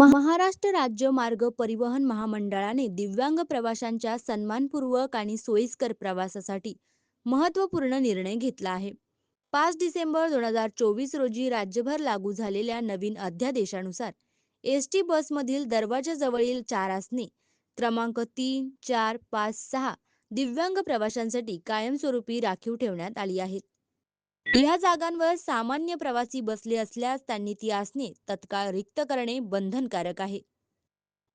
महाराष्ट्र राज्य मार्ग परिवहन महामंडळाने दिव्यांग प्रवाशांच्या सन्मानपूर्वक आणि सोयीस्कर प्रवासासाठी महत्त्वपूर्ण निर्णय घेतला आहे. पाच डिसेंबर दोन हजार चोवीस रोजी राज्यभर लागू झालेल्या नवीन अध्यादेशानुसार एस टी बसमधील दरवाजाजवळील चार आसने क्रमांक तीन चार पाच सहा दिव्यांग प्रवाशांसाठी कायमस्वरूपी राखीव ठेवण्यात आली आहेत. या जागांवर सामान्य प्रवासी बसले असल्यास त्यांनी ती आसने तत्काळ रिक्त करणे बंधनकारक आहे.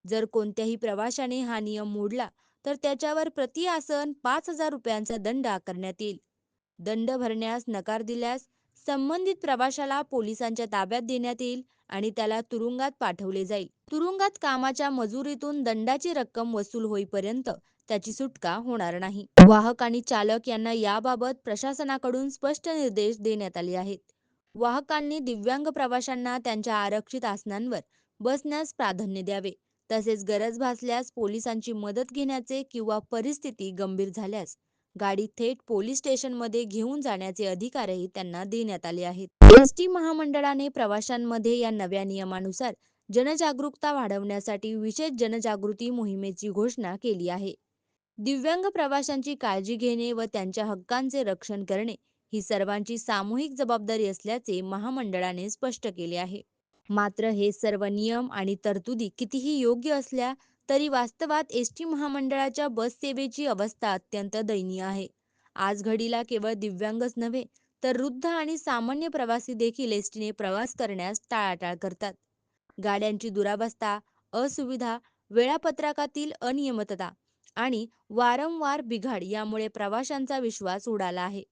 जर कोणत्याही प्रवाशाने हा नियम मोडला तर त्याच्यावर प्रति आसन पाच हजार रुपयांचा दंड आकारण्यात येईल. दंड भरण्यास नकार दिल्यास संबंधित प्रवाशाला पोलिसांच्या ताब्यात देण्यात येईल आणि त्याला तुरुंगात पाठवले जाईल. तुरुंगात कामाच्या मजुरीतून दंडाची रक्कम वसूल होईपर्यंत त्याची सुटका होणार नाही. वाहक आणि चालक यांना याबाबत प्रशासनाकडून स्पष्ट निर्देश देण्यात आले आहेत. वाहकांनी दिव्यांग प्रवाशांना त्यांच्या आरक्षित आसनांवर बसण्यास प्राधान्य द्यावे तसेच गरज भासल्यास पोलिसांची मदत घेण्याचे किंवा परिस्थिती गंभीर झाल्यास गाडी थेट पोलीस स्टेशनमध्ये घेऊन जाण्याचे अधिकारही त्यांना देण्यात आले आहेत. एस टी महामंडळाने प्रवाशांमध्ये या नव्या नियमानुसार जनजागरूकता वाढवण्यासाठी विशेष जनजागृती मोहिमेची घोषणा केली आहे. दिव्यांग प्रवाशांची काळजी घेणे व त्यांच्या हक्कांचे रक्षण करणे ही सर्वांची सामूहिक जबाबदारी असल्याचे महामंडळाने स्पष्ट केले आहे. मात्र हे सर्व नियम आणि तरतुदी कितीही योग्य असल्या तरी वास्तवात एस टी महामंडळाच्या बससेवेची अवस्था अत्यंत दयनीय आहे. आज घडीला केवळ दिव्यांगच नव्हे तर वृद्ध आणि सामान्य प्रवासी देखील एस टीने प्रवास करण्यास टाळाटाळ करतात. गाड्यांची दुरावस्था असुविधा वेळापत्रकातील अनियमितता आणि वारंवार बिघाड यामुळे प्रवाशांचा विश्वास उडाला आहे.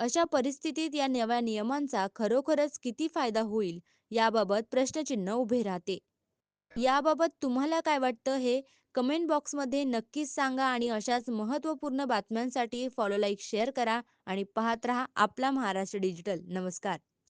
अशा परिस्थितीत या नव्या नियमांचा खरोखरच किती फायदा होईल याबाबत प्रश्नचिन्ह उभे राहते. याबाबत तुम्हाला काय वाटतं हे कमेंट बॉक्समध्ये नक्कीच सांगा आणि अशाच महत्त्वपूर्ण बातम्यांसाठी फॉलो लाईक शेअर करा आणि पाहत रहा आपला महाराष्ट्र डिजिटल. नमस्कार.